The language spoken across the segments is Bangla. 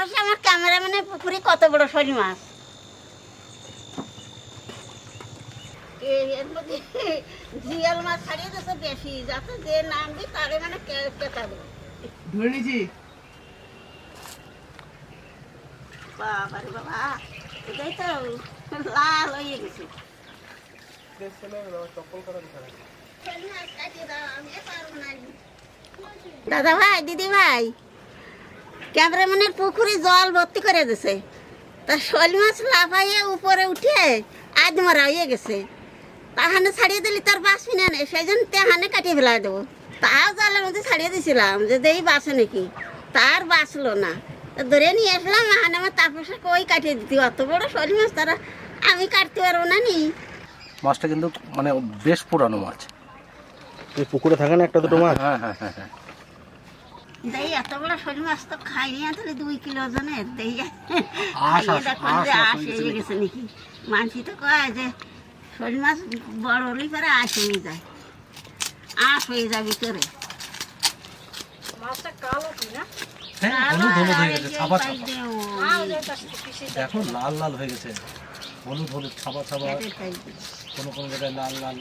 সাহসে আমার ক্যামেরাম্যানের পুকুরে কত বড় শনি মাছ? এ- এর মধ্যে জিয়াল মাছ ছাড়িয়ে দিয়েছে বেশি যাতে যে নামবি তারে মানে কে- কেতাবে ধরে নিয়েছি। বাবা রে বাবা এটাই তো লাল হয়ে গেছে। দাদা ভাই দিদি ভাই। ক্যামেরাম্যানের পুকুরে জল ভর্তি করে দিছে। তা শোল মাছ লাফাইয়ে উপরে উঠে আজ মারা হয়ে গেছে তাহানে ছাড়িয়ে দিলি তার বাঁচবি না। নেই সেই জন্য তেহানে কাটিয়ে ফেলা দেবো। তাও জলের মধ্যে ছাড়িয়ে দিছিলাম যে দেই বাসে নাকি। তার বাঁচলো না। তা ধরে নিয়ে আসলাম আহানে আমার তাপসে কই কাটিয়ে দিতি? অত বড় শোল মাছ তারা আমি কাটতে পারব না নি। মাছটা কিন্তু মানে বেশ পুরানো মাছ। এই পুকুরে থাকে না একটা দুটো মাছ? হ্যাঁ হ্যাঁ হ্যাঁ হ্যাঁ। দেই শোল মাছ তো খাইনি তাহলে দুই কিলো ওজনের দেই। আশ, খাইয়ে আশ, দেখুন যে মাছ আশ হয়ে গেছে নাকি। মানসি তো কয় যে শোল মাছ বড় হলেই পরে আশ যায়। আশ হয়ে যাবে করে হ্যাঁ হলুদ হলুদ হয়ে গেছে ছাপা ছাপা। দেখো লাল লাল হয়ে গেছে। হলুদ হলুদ ছাপা ছাপা। কোনো কোনো জায়গায় লাল লাল।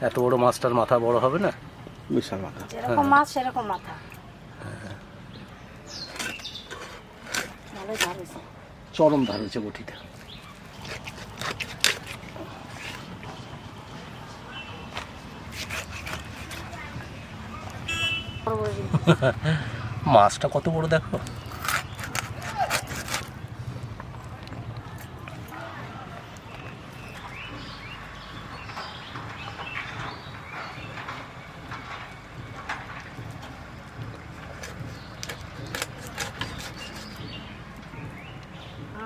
এত বড় মাছটার মাথা বড় হবে না? বিশাল মাথা। যেরকম মাছ সেরকম মাথা। চরম ধারেছে বটিটা বড় বড় মাছটা কত বড় দেখো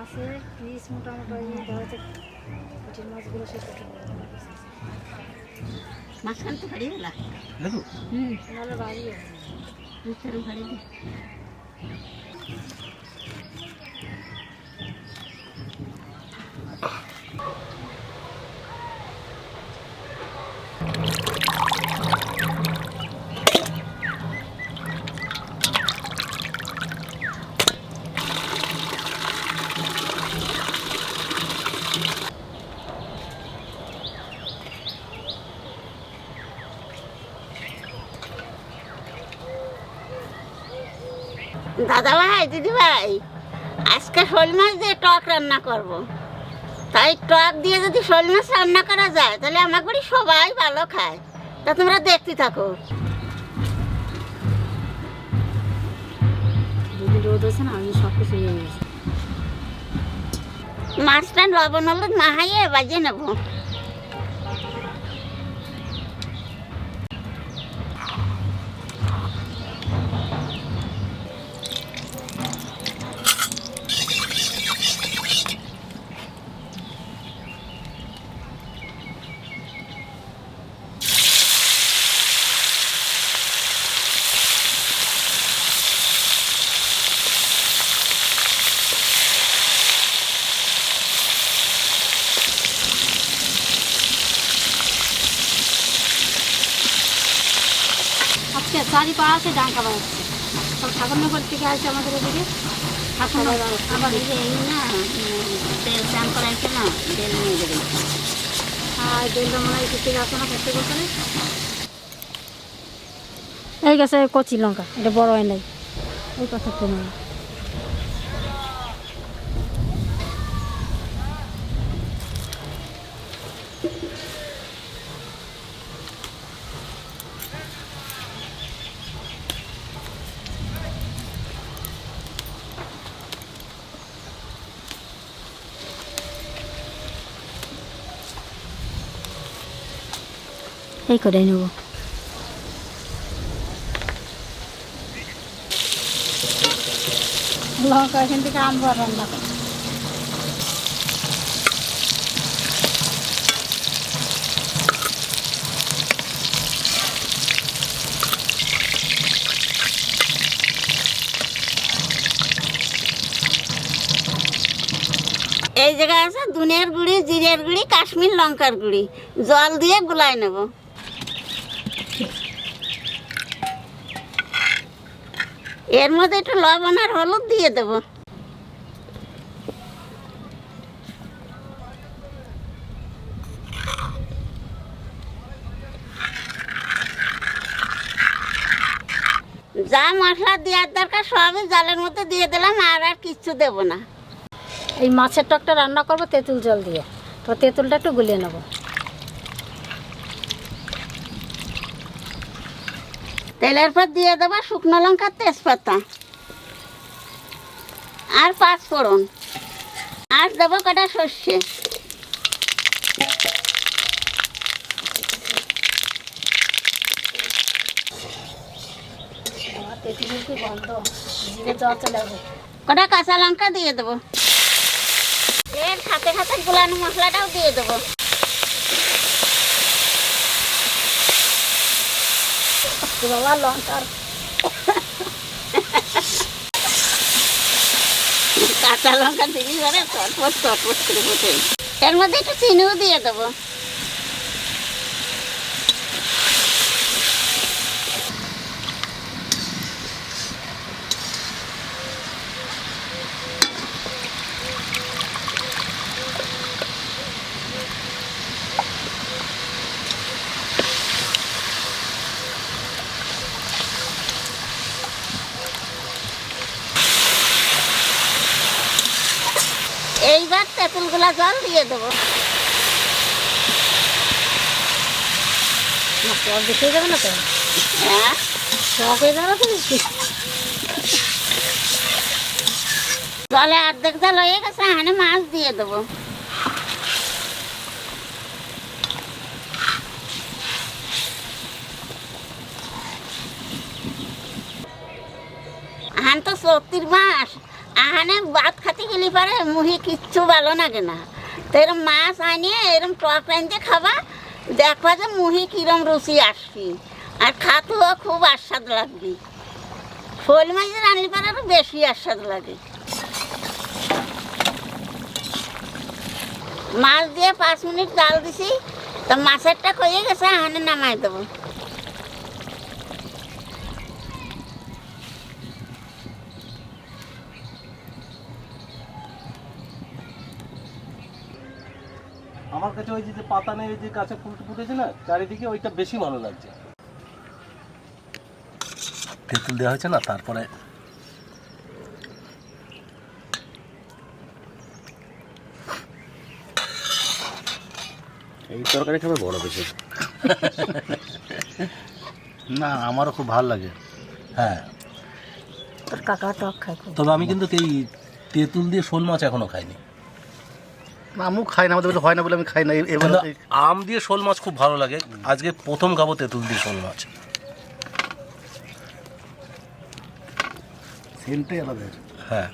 আছে পিস মোটামুটি ওই ধরতে পুঁটির মাছগুলো সে পুঁটি মাঝখান তো ফাড়িয়ে গেলা? দেখো। হুম। নাহলে বাড়িয়ে ভিতরে ফাড়িয়ে দাদা ভাই দিদি ভাই আজকে শোল মাছ দিয়ে টক রান্না করব। তাই টক দিয়ে যদি শোল মাছ রান্না করা যায় তাহলে আমার বাড়ি সবাই ভালো খায়। তা তোমরা দেখতে থাকো। দুদিন রোদ হয়েছে না আমি সব কিছু মাছটা লবণ হলুদ মাহাইয়ে বাজিয়ে নেব। আজকে চারিপাশে আছে ডাঙ্কা বাজাচ্ছে সব ঠাকুরনগর থেকে আসছে আমাদের এদিকে। আবার এই যে এই না উম, তেল চান করাইছে না তেল নিয়ে দেবে আর বেলটা মনে হয় থেকে আসে না প্রত্যেক বছরে এই গেছে কচি লঙ্কা এটা বড় হয় নাই। ওই কথা তো এই করে নেব? লঙ্কা এই জায়গায় আছে দুনিয়ার গুঁড়ি, জিরের গুঁড়ি, কাশ্মীর লঙ্কার গুঁড়ি। জল দিয়ে গুলাই নেব। এর মধ্যে একটু লবণ আর হলুদ দিয়ে দেবো। যা মশলা দেওয়ার দরকার সবই জলের মধ্যে দিয়ে দিলাম, আর আর কিচ্ছু দেবো না। এই মাছের টকটা রান্না করব তেঁতুল জল দিয়ে। তো তেঁতুলটা একটু গুলিয়ে নেব। তেলের পর দিয়ে দেবো শুকনো লঙ্কা, তেজপাতা আর পাঁচ ফোড়ন। আর দেবো কটা সর্ষে। কটা কাঁচা লঙ্কা দিয়ে দেবো। এর সাথে সাথে গুলানো মশলাটাও দিয়ে দেবো। তো বাবা লঙ্কার কাঁচা লঙ্কা দিবি ধরে চটপট করে এর মধ্যে একটু চিনিও দিয়ে দেবো তেঁতুলগুলা জল দিয়ে দেবো। না টক বেশি হয়ে যাবে না তো? হ্যাঁ? টক হয়ে যাবে তো বেশি? জলে অর্ধেক জল হয়ে গেছে হানে মাছ দিয়ে দেবো। আহান তো সত্যির মাস আহানে ভাত খাতে গেলে পারে মুহি কিচ্ছু ভালো লাগে না। তো এরম মাছ আনিয়ে এরম টক রাঁধতে খাবা, দেখবা যে মুহি কিরম রুচি আসবি। আর খাতেও খুব আস্বাদ লাগবি। শোল মাছ রান্নলে পারে আরও বেশি আস্বাদ লাগে। মাছ দিয়ে পাঁচ মিনিট জাল দিছি, তো মাছেরটা কয়ে গেছে হানে নামাই দেবো। কাছে ওই যে পাতা নেই ওই যে গাছে ফুল ফুটেছে না চারিদিকে ওইটা বেশি ভালো লাগছে। তেঁতুল দেওয়া হয়েছে না তারপরে এই তরকারি খাবে বড় বেশি। না আমারও খুব ভালো লাগে। হ্যাঁ। তোর কাকা টক খায় তবে আমি কিন্তু এই তেঁতুল দিয়ে শোল মাছ এখনও খাইনি। আমু খাই না আমাদের হয় না বলে আমি খাই না এবার আম দিয়ে শোল মাছ খুব ভালো লাগে। আজকে প্রথম খাব তেঁতুল দিয়ে শোল মাছ। আলাদা। হ্যাঁ।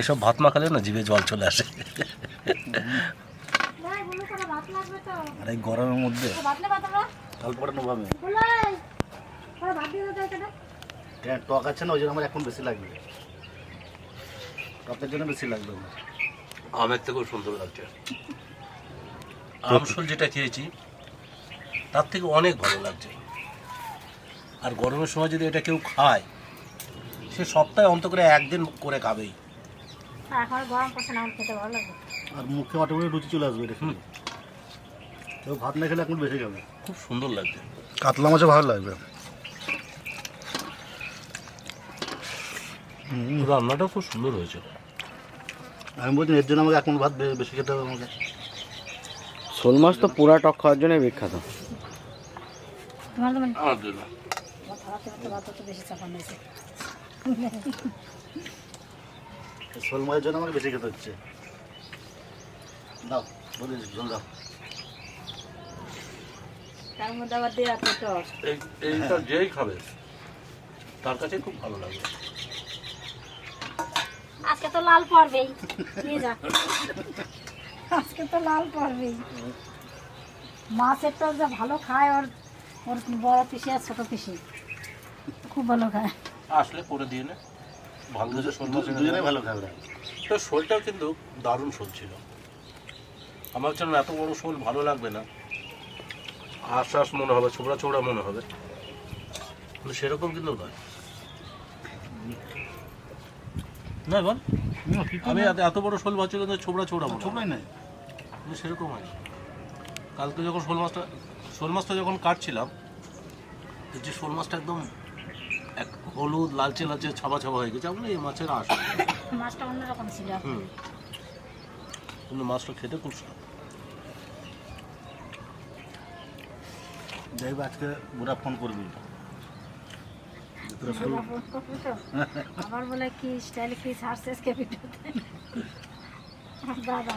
এসব ভাত মাখালে না জিভে জল চলে আসে। আর এই গরমের মধ্যে। ভাত নেবা তোমরা? কাল পড়ানো ভাবে বলাই তোরা ভাত দিয়ে দাও এখানে? হ্যাঁ টক আছে না ওই জন্য আমার এখন বেশি লাগবে। টকের জন্য বেশি লাগবে আমার। আমের থেকেও সুন্দর লাগছে। আমসল যেটা খেয়েছি তার থেকে অনেক ভালো লাগছে। আর গরমের সময় যদি এটা কেউ খায় সে সপ্তাহে অন্ত করে একদিন করে খাবেই। এখন গরম পড়ছে না খেতে ভালো লাগে। আর মুখে অটোমেটিক রুচি চলে আসবে এটা কেউ ভাত না খেলে এখন বেঁচে যাবে। খুব সুন্দর লাগছে। কাতলা মাছও ভালো লাগবে। রান্নাটা খুব সুন্দর হয়েছে। আমি বলছি এর জন্য আমাকে এখন ভাত বেশি খেতে হবে আমাকে। শোল মাছ তো পুরা টক খাওয়ার জন্য বিখ্যাত। তোমার তো মানে আমার জন্য। থালা থেকে ভাত তো বেশি চাপান হয়েছে শোল মাছের জন্য আমাকে বেশি খেতে হচ্ছে। দাও বলে জল দাও। তার মধ্যে আবার দিয়ে রাখতে এই এইটা যেই খাবে তার কাছে খুব ভালো লাগবে আজকে তো লাল পড়বেই। নিয়ে যা। আজকে তো লাল পড়বেই। মাছের টক যা ভালো খায় ওর ওর বড় পিসি আর ছোট পিসি। খুব ভালো খায়। আসলে করে দিয়ে নে। ভালো খাবে। তো শোলটাও কিন্তু দারুণ শোল ছিল। আমার জন্য এত বড় শোল ভালো লাগবে না। আশ্বাস মনে হবে ছোবড়া ছোবড়া মনে হবে। সেরকম কিন্তু নয়। না বল। আমি এত- এত বড় শোল ভাবছি কিন্তু ছোবড়া ছোবড়া মনে হবে। নাই। সেরকম হয় কালকে যখন শোল মাছটা শোল মাছটা যখন কাটছিলাম যে শোল মাছটা একদম এক হলুদ লালচে লালচে ছাবা ছাবা হয়ে গেছে আমরা এই মাছের আস মাছটা অন্যরকম ছিল। হুম। কিন্তু মাছটা খেতে খুব স্বাদ। যাই হোক, আজকে বুড়া ফোন করবি আবার বলে কি স্টাইল কি সারছে আজকে ভিডিওতে? দাদা